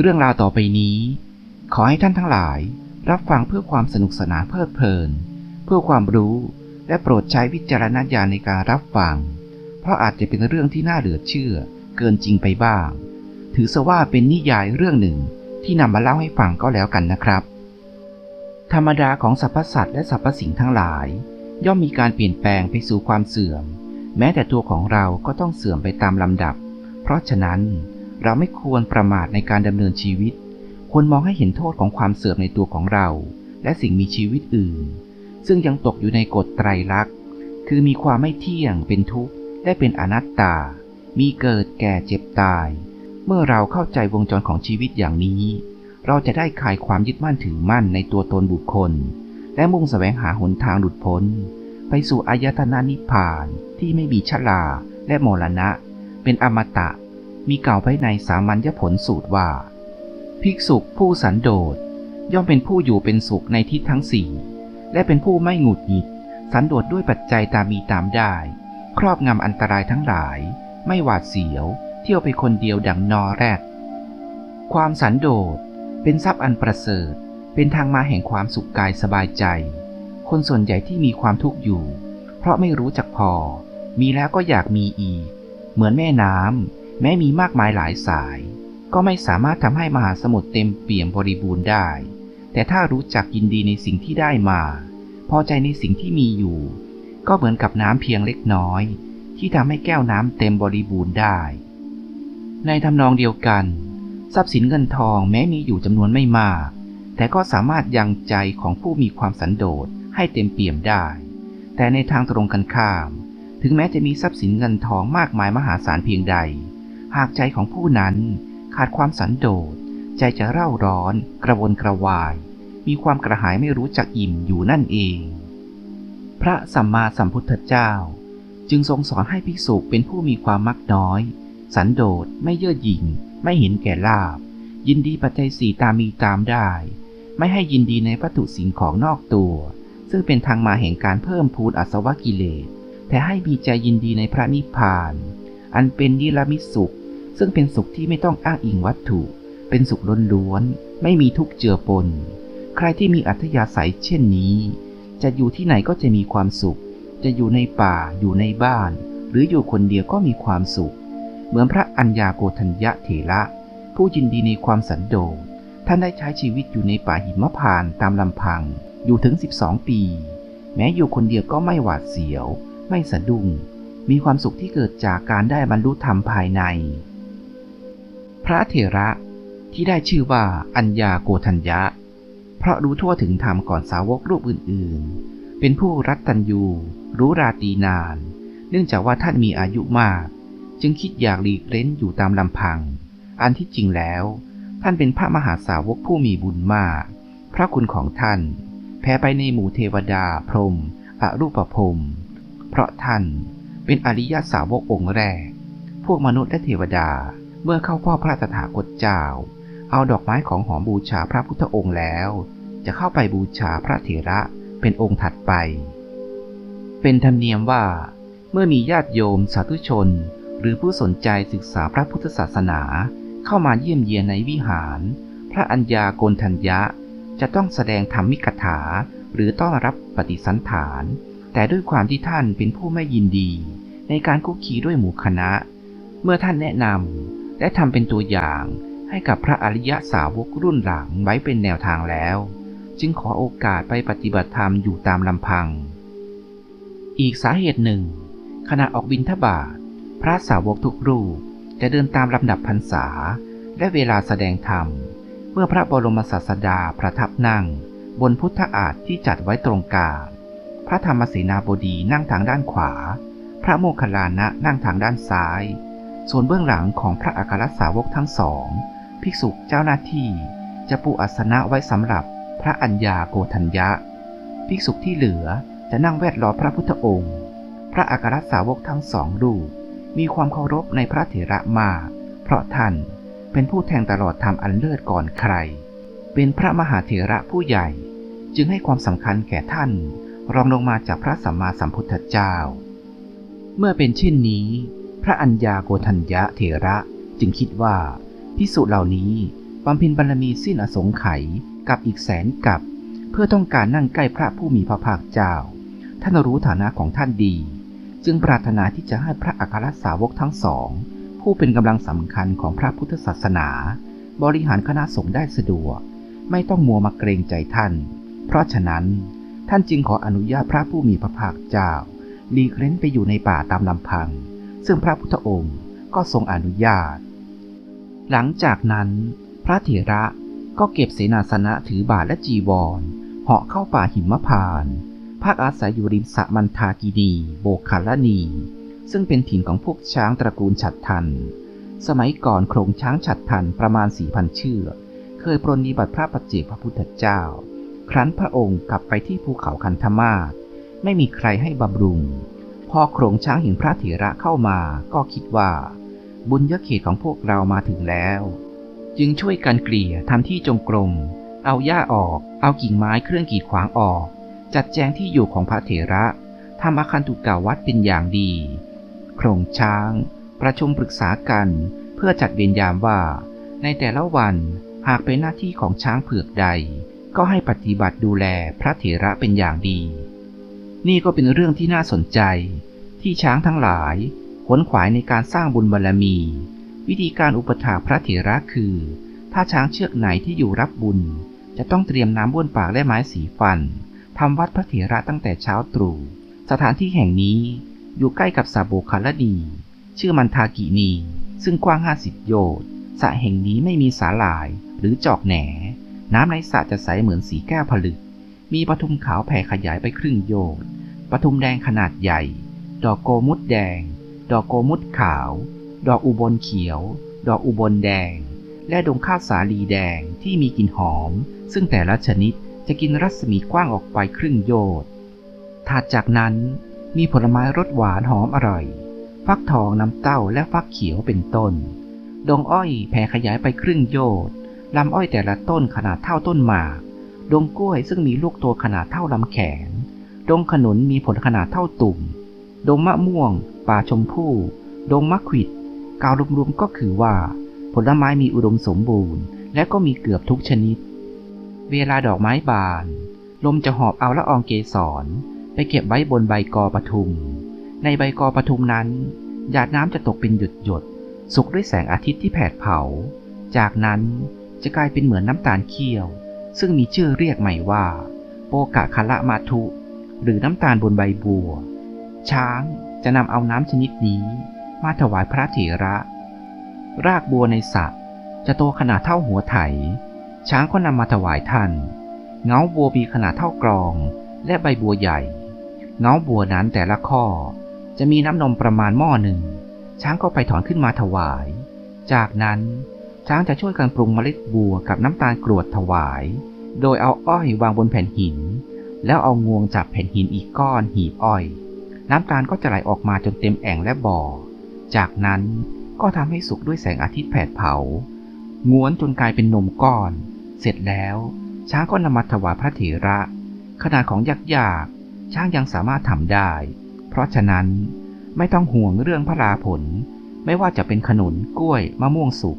เรื่องราวต่อไปนี้ ขอให้ท่านทั้งหลาย รับฟังเพื่อความสนุกสนานเพลิดเพลิน เพื่อความรู้และโปรดใช้วิจารณญาณในการรับฟัง เพราะอาจจะเป็นเรื่องที่น่าเหลือเชื่อ เกินจริงไปบ้าง ถือซะว่าเป็นนิยายเรื่องหนึ่งที่นำมาเล่าให้ฟังก็แล้วกันนะครับ ธรรมดาของสรรพสัตว์และสรรพสิ่งทั้งหลาย ย่อมมีการเปลี่ยนแปลงไปสู่ความเสื่อม แม้แต่ตัวของเราก็ต้องเสื่อมไปตามลำดับ เพราะฉะนั้น เราไม่ควรประมาทในการดำเนินชีวิต ควรมองให้เห็นโทษของความเสื่อมในตัวของเรา และสิ่งมีชีวิตอื่น ซึ่งยังตกอยู่ในกฎไตรลักษณ์ คือมีความไม่เที่ยง เป็นทุกข์ และเป็นอนัตตา มีเกิดแก่เจ็บตาย เมื่อเราเข้าใจวงจรของชีวิตอย่างนี้ เราจะได้คลายความยึดมั่นถือมั่นในตัวตนบุคคล และมุ่งแสวงหาหนทางหลุดพ้น ไปสู่อายตนะนิพพานที่ไม่มีชราและมรณะ เป็นอมตะ มีกล่าวไว้ในสามัญญผลสูตรว่า ภิกษุผู้สันโดษย่อมเป็นผู้อยู่เป็นสุขในทิศทั้งสี่และเป็นผู้ไม่หงุดหงิด สันโดษด้วยปัจจัยตามมีตามได้ ครอบงำอันตรายทั้งหลาย ไม่หวาดเสียว เที่ยวไปคนเดียวดังนอแรด ความสันโดษเป็นทรัพย์อันประเสริฐ เป็นทางมาแห่งความสุขกายสบายใจ คนส่วนใหญ่ที่มีความทุกข์อยู่ เพราะไม่รู้จักพอ มีแล้วก็อยากมีอีก เหมือนแม่น้ำ แม้มีมากมายหลายสาย ก็ไม่สามารถทำให้มหาสมุทรเต็มเปี่ยมบริบูรณ์ได้ แต่ถ้ารู้จักยินดีในสิ่งที่ได้มา พอใจในสิ่งที่มีอยู่ ก็เหมือนกับน้ำเพียงเล็กน้อย ที่ทำให้แก้วน้ำเต็มบริบูรณ์ได้ ในทำนองเดียวกัน ทรัพย์สินเงินทองแม้มีอยู่จำนวนไม่มาก แต่ก็สามารถยังใจของผู้มีความสันโดษให้เต็มเปี่ยมได้ แต่ในทางตรงกันข้าม ถึงแม้จะมีทรัพย์สินเงินทองมากมายมหาศาลเพียงใด หากใจของผู้นั้นขาดความสันโดษ ใจจะเร่าร้อน กระวนกระวาย มีความกระหายไม่รู้จักอิ่มอยู่นั่นเอง พระสัมมาสัมพุทธเจ้า จึงทรงสอนให้ภิกษุเป็นผู้มีความมักน้อย สันโดษไม่เย่อหยิ่ง ไม่เห็นแก่ลาบ ยินดีปัจจัยสี่ตามมีตามได้ ไม่ให้ยินดีในวัตถุสิ่งของนอกตัว ซึ่งเป็นทางมาแห่งการเพิ่มพูนอสวกิเลสแต่ให้มีใจยินดีในพระนิพพาน อันเป็นนิรมิตสุข ซึ่งเป็นสุขที่ไม่ต้องอ้างอิงวัตถุ เป็นสุขล้วนๆ ไม่มีทุกข์เจือปน ใครที่มีอัธยาศัยเช่นนี้ จะอยู่ที่ไหนก็จะมีความสุข จะอยู่ในป่า อยู่ในบ้าน หรืออยู่คนเดียวก็มีความสุข เหมือนพระอัญญาโกธัญญะเถระผู้ยินดีในความสันโดษ ท่านได้ใช้ชีวิตอยู่ในป่าหิมพานตามลำพัง อยู่ถึง 12 ปี แม้อยู่คนเดียวก็ไม่หวาดเสียว ไม่สะดุ้ง มีความสุขที่เกิดจากการได้บรรลุธรรมภายใน พระเถระที่ได้ชื่อว่าอัญญาโกธัญญะ เพราะรู้ทั่วถึงธรรมก่อนสาวกรูปอื่นๆ เป็นผู้รัตตัญญูรู้ราตีนาน เนื่องจากว่าท่านมีอายุมาก จึงคิดอยากหลีกเล้นอยู่ตามลำพัง อันที่จริงแล้ว ท่านเป็นพระมหาสาวกผู้มีบุญมาก พระคุณของท่าน แผ่ไปในหมู่เทวดาพรหมอรูปพรหมเพราะท่านเป็นอริยสาวกองค์แรก พวกมนุษย์และเทวดา เมื่อเข้าเฝ้าพระตถาคตเจ้า เอาดอกไม้ของหอมบูชาพระพุทธองค์แล้ว จะเข้าไปบูชาพระเถระเป็นองค์ถัดไป เป็นธรรมเนียมว่า เมื่อมีญาติโยมสาธุชน หรือผู้สนใจศึกษาพระพุทธศาสนาเข้ามาเยี่ยมเยียนในวิหาร พระอัญญาโกนทัญญะจะต้องแสดงธรรมิกถา หรือต้อนรับปฏิสันฐาน แต่ด้วยความที่ท่านเป็นผู้ไม่ยินดี ในการคุกคีด้วยหมู่คณะ เมื่อท่านแนะนำ และทำเป็นตัวอย่างให้กับพระอริยสาวกรุ่นหลังไว้เป็นแนวทางแล้ว จึงขอโอกาสไปปฏิบัติธรรมอยู่ตามลำพัง อีกสาเหตุหนึ่ง ขณะออกบิณฑบาตพระสาวกทุกรูปจะเดินตามลำดับพรรษา และเวลาแสดงธรรม เมื่อพระบรมศาสดาประทับนั่ง บนพุทธอาฏที่จัดไว้ตรงกลางพระธรรมเสนาบดีนั่งทางด้านขวา พระโมคคัลลานะนั่งทางด้านซ้าย ส่วนเบื้องหลังของพระอัครสาวกทั้งสอง ภิกษุเจ้าหน้าที่จะปูอัสนะไว้สำหรับพระอัญญาโกธัญญะ ภิกษุที่เหลือจะนั่งแวดล้อมพระพุทธองค์ พระอัครสาวกทั้งสองรูปมีความเคารพในพระเถระมาก เพราะท่านเป็นผู้แทงตลอดธรรมอันเลิศก่อนใคร เป็นพระมหาเถระผู้ใหญ่ จึงให้ความสำคัญแก่ท่าน รองลงมาจากพระสัมมาสัมพุทธเจ้า เมื่อเป็นเช่นนี้ พระอัญญาโกธัญญะเถระจึงคิดว่าพิสุเหล่านี้บำเพ็ญบารมีสิ้นอสงไขยกับอีกแสนกับ เพื่อต้องการนั่งใกล้พระผู้มีพระภาคเจ้า ท่านรู้ฐานะของท่านดี จึงปรารถนาที่จะให้พระอัครสาวกทั้งสอง ผู้เป็นกำลังสำคัญของพระพุทธศาสนา บริหารคณะสงฆ์ได้สะดวก ไม่ต้องมัวมาเกรงใจท่าน เพราะฉะนั้น ท่านจึงขออนุญาตพระผู้มีพระภาคเจ้าหลีกเล้นไปอยู่ในป่าตามลำพัง ซึ่งพระพุทธองค์ก็ทรงอนุญาต หลังจากนั้น พระเถระก็เก็บเสนาสนะถือบาทและจีวร เหาะเข้าป่าหิมพานต์พักอาศัยอยู่ริมสะมันทากินีโบกขลนี ซึ่งเป็นถิ่นของพวกช้างตระกูลฉัดทัน สมัยก่อนโครงช้างฉัดทันประมาณสี่พันเชือกเคยปรนนิบัติพระปัจเจกพระพุทธเจ้า ครั้นพระองค์กลับไปที่ภูเขาคันธมาศไม่มีใครให้บำรุง พอโครงช้างเห็นพระเถระเข้ามาก็คิดว่า บุญยเขตของพวกเรามาถึงแล้ว จึงช่วยกันเกลี่ยทำที่จงกรม เอาหญ้าออก เอากิ่งไม้เครื่องกีดขวางออก จัดแจงที่อยู่ของพระเถระทำอาคารตุกาวัดเป็นอย่างดีโครงช้าง ประชุมปรึกษากันเพื่อจัดเวรยามว่า ในแต่ละวันหากเป็นหน้าที่ของช้างเผือกใด ก็ให้ปฏิบัติดูแลพระเถระเป็นอย่างดี นี่ก็เป็นเรื่องที่น่าสนใจ ที่ช้างทั้งหลายขวนขวายในการสร้างบุญบารรมี วิธีการอุปถากพระเถระคือ ถ้าช้างเชือกไหนที่อยู่รับบุญ จะต้องเตรียมน้ำบ้วนปากและไม้สีฟันทำวัดพระเถระตั้งแต่เช้าตรู่สถานที่แห่งนี้อยู่ใกล้กับสาโบคาลดี ชื่อมันทากินี ซึ่งกว้าง 50 โยชน์สระแห่งนี้ไม่มีสาหร่ายหรือจอกแหน น้ำในสระจะใสเหมือนสีแก้วผลึก มีปทุมขาวแผ่ขยายไปครึ่งโยชน์ปทุมแดงขนาดใหญ่ ดอกโกมุดแดง ดอกโกมุดขาว ดอกอุบลเขียว ดอกอุบลแดง และดงข้าวสาลีแดงที่มีกลิ่นหอม ซึ่งแต่ละชนิดจะกินรัศมีกว้างออกไปครึ่งโยชน์ถัดจากนั้นมีผลไม้รสหวานหอมอร่อย ฟักทองน้ำเต้าและฟักเขียวเป็นต้น ดงอ้อยแผ่ขยายไปครึ่งโยชน์ลำอ้อยแต่ละต้นขนาดเท่าต้นหมาก ดงกล้วยซึ่งมีลูกตัวขนาดเท่าลำแขน ดงขนุนมีผลขนาดเท่าตุ่ม ดงมะม่วง ป่าชมพู่ ดงมะขวิดกาวรวมๆก็คือว่า ผลไม้มีอุดมสมบูรณ์ และก็มีเกือบทุกชนิด เวลาดอกไม้บาน ลมจะหอบเอาละอองเกสร ไปเก็บไว้บนใบกอปทุม ในใบกอปทุมนั้น หยาดน้ำจะตกเป็นหยดหยดๆสุกด้วยแสงอาทิตย์ที่แผดเผา จากนั้นจะกลายเป็นเหมือนน้ำตาลเคี่ยว ซึ่งมีชื่อเรียกใหม่ว่า โปกะคาระมาทุ หรือน้ำตาลบนใบบัว ช้างจะนำเอาน้ำชนิดนี้ มาถวายพระเถระ รากบัวในสระจะโตขนาดเท่าหัวไถ ช้างก็นำมาถวายท่าน เงาบัวมีขนาดเท่ากรอง และใบบัวใหญ่ เงาบัวนั้นแต่ละข้อ จะมีน้ำนมประมาณหม้อหนึ่ง ช้างก็ไปถอนขึ้นมาถวาย จากนั้น ช้างจะช่วยกันปรุงเมล็ดบัวกับน้ำตาลกรวดถวาย โดยเอาอ้อยวางบนแผ่นหิน แล้วเอางวงจับแผ่นหินอีกก้อนหีบอ้อย น้ำตาลก็จะไหลออกมาจนเต็มแอ่งและบ่อ จากนั้นก็ทำให้สุกด้วยแสงอาทิตย์แผดเผา ง้วนจนกลายเป็นนมก้อน เสร็จแล้ว ช้างก็นำมาถวายพระเถระ ขนาดของยักษ์ยากช้างยังสามารถทำได้ เพราะฉะนั้นไม่ต้องห่วงเรื่องพระราผล ไม่ว่าจะเป็นขนุนกล้วยมะม่วงสุก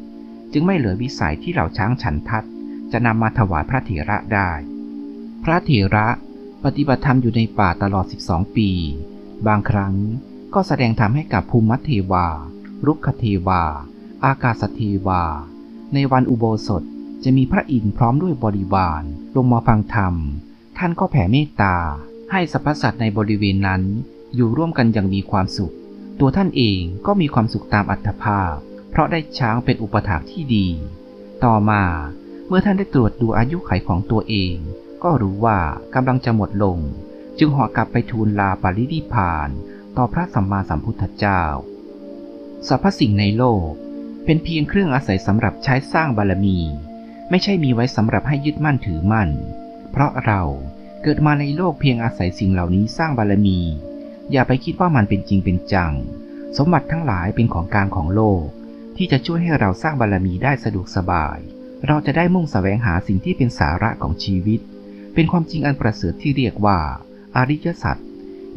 จึงไม่เหลือวิสัยที่เหล่าช้างฉันทัดจะนำมาถวายพระเถระได้ พระเถระปฏิบัติธรรมอยู่ในป่าตลอด 12 ปี บางครั้งก็แสดงธรรมให้กับภูมิเทวา รุกขเทวา อากาศเทวา ในวันอุโบสถจะมีพระอินทร์พร้อมด้วยบริวารลงมาฟังธรรม ท่านก็แผ่เมตตา ให้สรรพสัตว์ในบริเวณนั้นอยู่ร่วมกันอย่างมีความสุข ตัวท่านเองก็มีความสุขตามอัตภาพ เพราะได้ช้างเป็นอุปถากที่ดี ต่อมาเมื่อท่านได้ตรวจดูอายุไขของตัวเอง ก็รู้ว่ากำลังจะหมดลง จึงหาะกลับไปทูลลาปรินิพพาน ต่อพระสัมมาสัมพุทธเจ้าสรรพสิ่งในโลก เป็นเพียงเครื่องอาศัยสำหรับใช้สร้างบารมี ไม่ใช่มีไว้สำหรับให้ยึดมั่นถือมั่น เพราะเราเกิดมาในโลกเพียงอาศัยสิ่งเหล่านี้สร้างบารมี อย่าไปคิดว่ามันเป็นจริงเป็นจัง สมบัติทั้งหลายเป็นของกลางของโลก ที่จะช่วยให้เราสร้างบารมีได้สะดวกสบาย เราจะได้มุ่งแสวงหาสิ่งที่เป็นสาระของชีวิต เป็นความจริงอันประเสริฐที่เรียกว่าอริยสัจ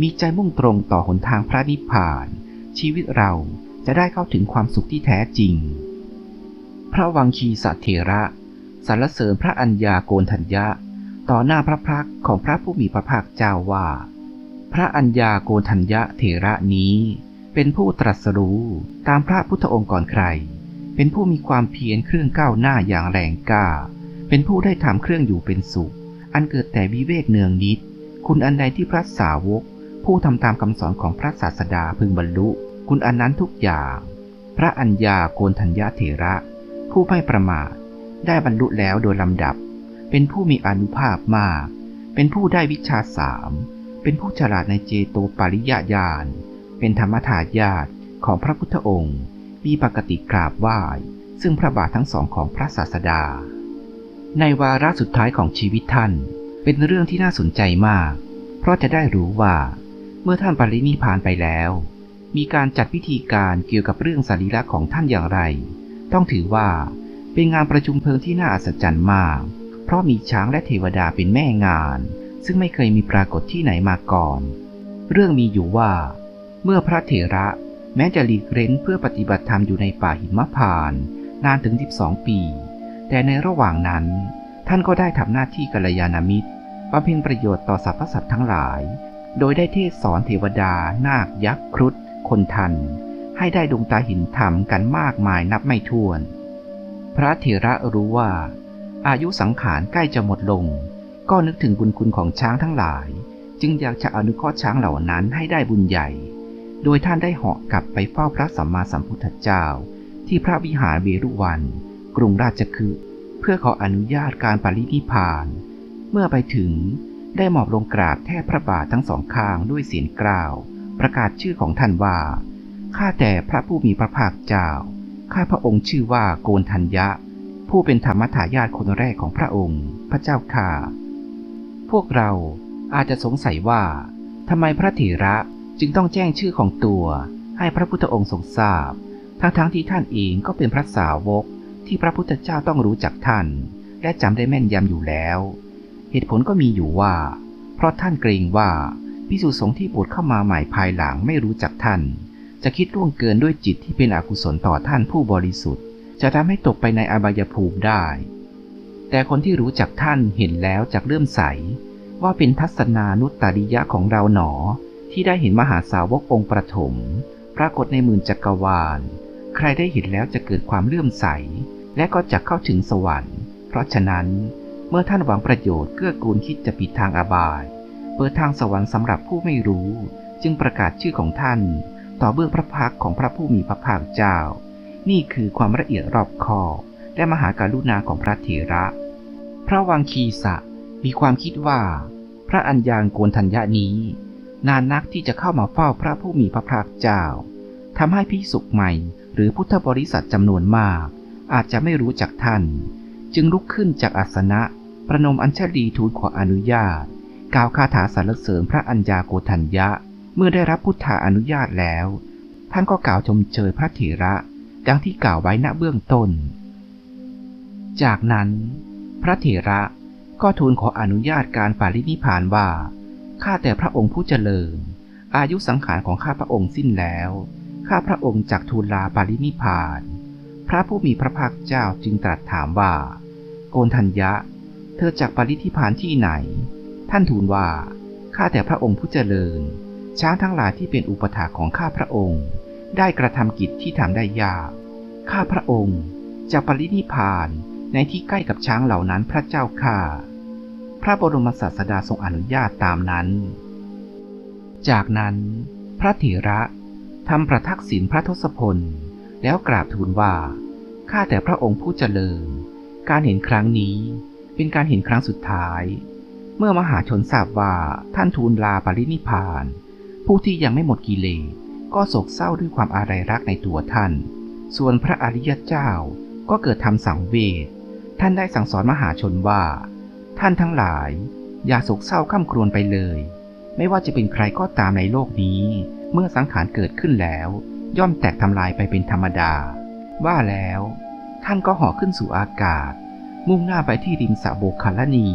มีใจมุ่งตรงต่อหนทางพระนิพพาน ชีวิตเราจะได้เข้าถึงความสุขที่แท้จริง พระวังคีสัตเถระสรรเสริญพระอัญญาโกณทัญญะ ต่อหน้าพระพักของพระผู้มีพระภาคเจ้าว่า พระอัญญาโกณทัญญะเถระนี้ เป็นผู้ตรัสรู้ตามพระพุทธองค์ก่อนใคร เป็นผู้มีความเพียรเครื่องก้าวหน้าอย่างแรงกล้า เป็นผู้ได้ทำเครื่องอยู่เป็นสุข อันเกิดแต่วิเวกเนืองนิด คุณอันใดที่พระสาวก ผู้ทำตามคำสอนของพระศาสดาพึงบรรลุ คุณอันนั้นทุกอย่าง พระอัญญาโกณทัญญะเถระ ผู้ไม่ประมาท ได้บรรลุแล้วโดยลำดับ เป็นผู้มีอนุภาพมาก เป็นผู้ได้วิชาสาม เป็นผู้ฉลาดในเจโตปริยญาณ เป็นธรรมทายาทของพระพุทธองค์ มีปกติกราบไหว้ ซึ่งพระบาททั้งสองของพระศาสดา ในวาระสุดท้ายของชีวิตท่าน เป็นเรื่องที่น่าสนใจมาก เพราะจะได้รู้ว่า เมื่อท่านปรินิพานไปแล้ว มีการจัดพิธีการเกี่ยวกับเรื่องสรีระของท่านอย่างไร ต้องถือว่าเป็นงานประชุมเพลิงที่น่าอัศจรรย์มาก เพราะมีช้างและเทวดาเป็นแม่งาน ซึ่งไม่เคยมีปรากฏที่ไหนมาก่อน เรื่องมีอยู่ว่า เมื่อพระเถระแม้จะหลีกเร้นเพื่อปฏิบัติธรรมอยู่ในป่าหิมพานต์นานถึง 12 ปี แต่ในระหว่างนั้น ท่านก็ได้ทำหน้าที่กัลยาณมิตรบำเพ็ญประโยชน์ต่อสรรพสัตว์ทั้งหลาย โดยได้เทศสอนเทวดา นาค ยักษ์ ครุฑ คนทัน ให้ได้ดวงตาหินธรรมกันมากมายนับไม่ถ้วน พระเถระรู้ว่า อายุสังขารใกล้จะหมดลง ก็นึกถึงบุญคุณของช้างทั้งหลาย จึงอยากจะอนุเคราะห์ช้างเหล่านั้นให้ได้บุญใหญ่ โดยท่านได้เหาะกลับไปเฝ้าพระสัมมาสัมพุทธเจ้า ที่พระวิหารเวรุวัน กรุงราชคฤห์เพื่อขออนุญาตการปรินิพพาน เมื่อไปถึงได้หมอบลงกราบแทบพระบาททั้งสองข้างด้วยเสียงกล่าว ประกาศชื่อของท่านว่า ข้าแต่พระผู้มีพระภาคเจ้า ข้าพระองค์ชื่อว่าโกนทัญญะ ผู้เป็นธรรมทายาทคนแรกของพระองค์ พระเจ้าค่ะ พวกเราอาจจะสงสัยว่าทำไมพระเถระ จึงต้องแจ้งชื่อของตัวให้พระพุทธองค์ทรงทราบ ทั้งๆทที่ท่านเองก็เป็นพระสาวกที่พระพุทธเจ้าต้องรู้จักท่าน และจำได้แม่นยำอยู่แล้ว เหตุผลก็มีอยู่ว่า เพราะท่านเกรงว่าพิสุสงฆ์ที่บวชเข้ามาใหม่ภายหลังไม่รู้จักท่าน จะคิดล่วงเกินด้วยจิตที่เป็นอกุศลต่อท่านผู้บริสุทธิ์ จะทำให้ตกไปในอบายภูมิได้ แต่คนที่รู้จักท่านเห็นแล้วจากเลื่อมใส ว่าเป็นทัศนานุตตริยะของเราหนอ ที่ได้เห็นมหาสาวกองค์ประถม ปรากฏในหมื่นจักรวาล ใครได้เห็นแล้วจะเกิดความเลื่อมใส และก็จะเข้าถึงสวรรค์ เพราะฉะนั้น เมื่อท่านหวังประโยชน์เกื้อกูลคิดจะปิดทางอบาย เปิดทางสวรรค์สำหรับผู้ไม่รู้ จึงประกาศชื่อของท่าน ต่อเบื้องพระพักของพระผู้มีพระภาคเจ้า นี่คือความละเอียดรอบคอบและมหาการุณาของพระเถระ พระวังคีสะมีความคิดว่า พระอัญญาณโกนทัญญานี้ นานนักที่จะเข้ามาเฝ้าพระผู้มีพระภาคเจ้าทำให้พิสุกใหม่หรือพุทธบริษัทจำนวนมาก อาจจะไม่รู้จักท่าน จึงลุกขึ้นจากอาสนะ ประนมอัญชลีทูลขออนุญาต กล่าวคาถาสรรเสริญพระอัญญาโกทัญญะ เมื่อได้รับพุทธาอนุญาตแล้ว ท่านก็กล่าวชมเชยพระเถระ ดังที่กล่าวไว้ณเบื้องต้น จากนั้น พระเถระก็ทูลขออนุญาตการปารินิพานว่า ข้าแต่พระองค์ผู้เจริญ อายุสังขารของข้าพระองค์สิ้นแล้ว ข้าพระองค์จากทูลลาปารินิพาน พระผู้มีพระภาคเจ้าจึงตรัสถามว่า โกนทัญญะ เธอจากปารินิพานที่ไหน ท่านทูลว่า ข้าแต่พระองค์ผู้เจริญ ช้างทั้งหลายที่เป็นอุปถาของข้าพระองค์ ได้กระทำกิจที่ทำได้ยาก ข้าพระองค์จะปรินิพพานในที่ใกล้กับช้างเหล่านั้นพระเจ้าข้า พระบรมศาสดาทรงอนุญาตตามนั้น จากนั้น พระเถระทำประทักษิณพระทศพล แล้วกราบทูลว่า ข้าแต่พระองค์ผู้เจริญ การเห็นครั้งนี้เป็นการเห็นครั้งสุดท้าย เมื่อมหาชนทราบว่าท่านทูลลาปรินิพพาน ผู้ที่ยังไม่หมดกิเลสก็โศกเศร้าด้วยความอาลัยรักในตัวท่าน ส่วนพระอริยเจ้าก็เกิดทำสังเวชท่านได้สั่งสอนมหาชนว่า ท่านทั้งหลาย อย่าโศกเศร้าข้ามครวญไปเลย ไม่ว่าจะเป็นใครก็ตามในโลกนี้ เมื่อสังขารเกิดขึ้นแล้ว ย่อมแตกทำลายไปเป็นธรรมดา ว่าแล้ว ท่านก็ห่อขึ้นสู่อากาศ มุ่งหน้าไปที่ริมสระโบคาลนี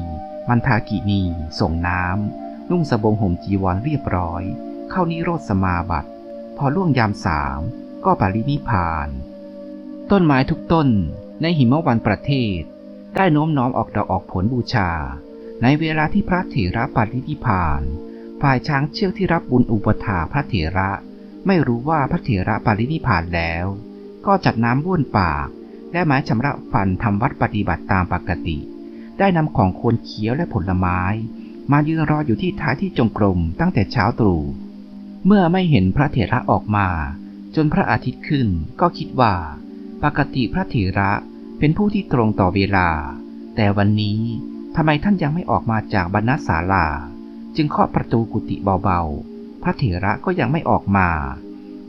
มันทากินี ส่งน้ำนุ่งสบงห่มจีวรเรียบร้อย เข้านิโรธสมาบัติ พอล่วงยามสามก็ปรินิพาน ต้นไม้ทุกต้นในหิมะวันประเทศ ได้โน้มน้อมออกดอกออกผลบูชา ในเวลาที่พระเถระปรินิพาน ฝ่ายช้างเชือกที่รับบุญอุปถาพระเถระ ไม่รู้ว่าพระเถระปรินิพพานแล้ว ก็จัดน้ำบ้วนปาก และไม้ชำระฟันทำวัดปฏิบัติตามปกติ ได้นำของควรเคี้ยวและผลไม้ มายืนรออยู่ที่ท้ายที่จงกรมตั้งแต่เช้าตรู่เมื่อไม่เห็นพระเถระออกมา จนพระอาทิตย์ขึ้นก็คิดว่า ปกติพระเถระ เป็นผู้ที่ตรงต่อเวลา แต่วันนี้ทำไมท่านยังไม่ออกมาจากบรรณศาลา จึงเคาะประตูกุฏิเบาๆ พระเถระก็ยังไม่ออกมา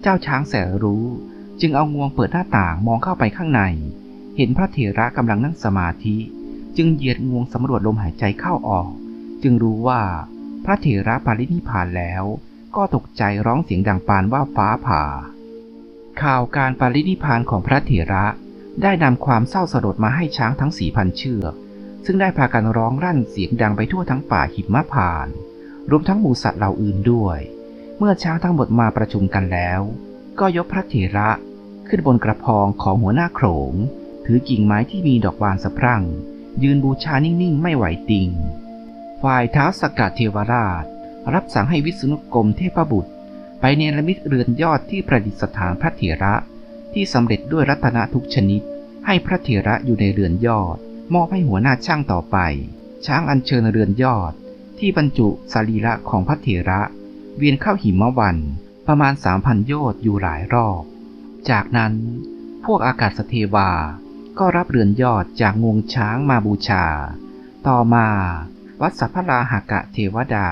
เจ้าช้างแสนรู้ จึงเอางวงเปิดหน้าต่างมองเข้าไปข้างใน เห็นพระเถระกำลังนั่งสมาธิ จึงเหยียดงวงสำรวจลมหายใจเข้าออก จึงรู้ว่าพระเถระปารินิพานแล้ว ก็ตกใจร้องเสียงดังปานว่าฟ้าผ่า ข่าวการปารินิพานของพระเถระ ได้นำความเศร้าสลดมาให้ช้างทั้งสี่พันเชือก ซึ่งได้พากันร้องรั่นเสียงดังไปทั่วทั้งป่าหิมพาน รวมทั้งหมูสัตว์เหล่าอื่นด้วย เมื่อช้างทั้งหมดมาประชุมกันแล้ว ก็ยกพระเถระขึ้นบนกระพองของหัวหน้าโขง ถือกิ่งไม้ที่มีดอกบานสะพรั่ง ยืนบูชานิ่งๆ ไม่ไหวติง ฝ่ายท้าวสกัดเทวราช รับสั่งให้วิษณุกรมเทพบุตร ไปเนรมิตเรือนยอดที่ประดิษฐานพระเถระ ที่สำเร็จด้วยรัตนทุกชนิด ให้พระเถระอยู่ในเรือนยอด มอบให้หัวหน้าช่างต่อไป ช้างอัญเชิญเรือนยอด ที่บรรจุสรีระของพระเถระ เวียนเข้าหิมะวัน ประมาณสามพันโยชน์อยู่หลายรอบ จากนั้น พวกอากาศเทวา ก็รับเรือนยอดจากงวงช้างมาบูชา ต่อมา วัดสัพพลาหากะเทวดา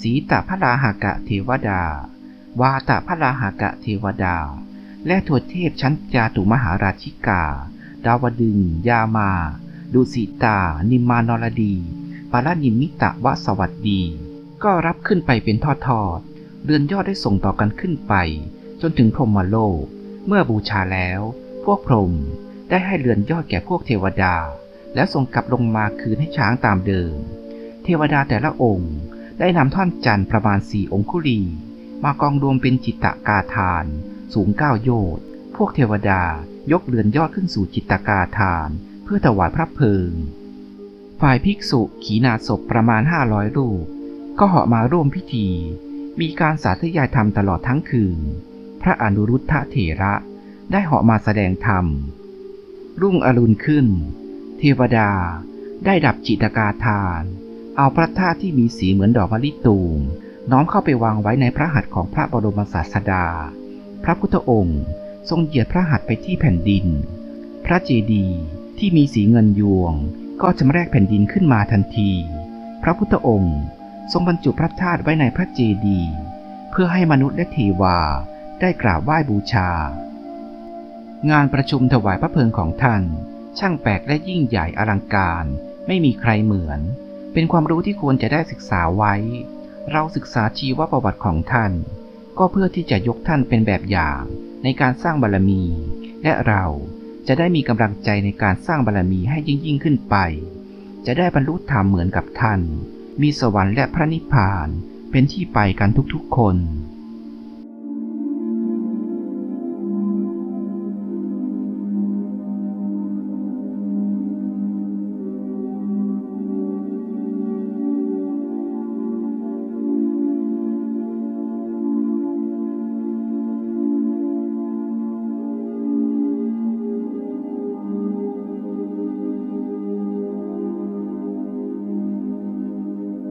สีตะพลาหากะเทวดาวาตะพลาหากะเทวดา และทวดเทพชั้นจาตุมหาราชิกา ดาวดึง ยามา ดุสิตา นิมานรดี ปารานิมิตะวสวัสดี ก็รับขึ้นไปเป็นทอดๆเรือนยอดได้ส่งต่อกันขึ้นไป จนถึงพรหมโลก เมื่อบูชาแล้ว พวกพรหมได้ให้เรือนยอดแก่พวกเทวดา แล้วส่งกลับลงมาคืนให้ช้างตามเดิม เทวดาแต่ละองค์ได้นำท่อนจันทร์ประมาณสี่องคุลี มากองรวมเป็นจิตตะกาทาน สูงเก้าโยชน์พวกเทวดายกเรือนยอดขึ้นสู่จิตตกาทาน เพื่อถวายพระเพลิง ฝ่ายภิกษุขีณาศพประมาณห้าร้อยรูป ก็เหาะมาร่วมพิธี มีการสาธยายธรรมตลอดทั้งคืน พระอนุรุทธะเถระได้เหาะมาแสดงธรรม รุ่งอรุณขึ้น เทวดาได้ดับจิตกาทาน เอาพระธาตุที่มีสีเหมือนดอกมะลิตูมน้อมเข้าไปวางไว้ในพระหัตถ์ของพระบรมศาสดา พระพุทธองค์ ทรงเหยียดพระหัตถ์ไปที่แผ่นดิน พระเจดีย์ที่มีสีเงินยวง ก็จำแรกแผ่นดินขึ้นมาทันที พระพุทธองค์ทรงบรรจุพระธาตุไว้ในพระเจดีย์เพื่อให้มนุษย์และเทวาได้กราบไหว้บูชา งานประชุมถวายพระเพลิงของท่าน ช่างแปลกและยิ่งใหญ่อลังการ ไม่มีใครเหมือน เป็นความรู้ที่ควรจะได้ศึกษาไว้ เราศึกษาชีวประวัติของท่าน ก็เพื่อที่จะยกท่านเป็นแบบอย่างในการสร้างบารมี และเราจะได้มีกำลังใจในการสร้างบารมีให้ยิ่งยิ่งขึ้นไป จะได้บรรลุธรรมเหมือนกับท่าน มีสวรรค์และพระนิพพานเป็นที่ไปกันทุกๆคน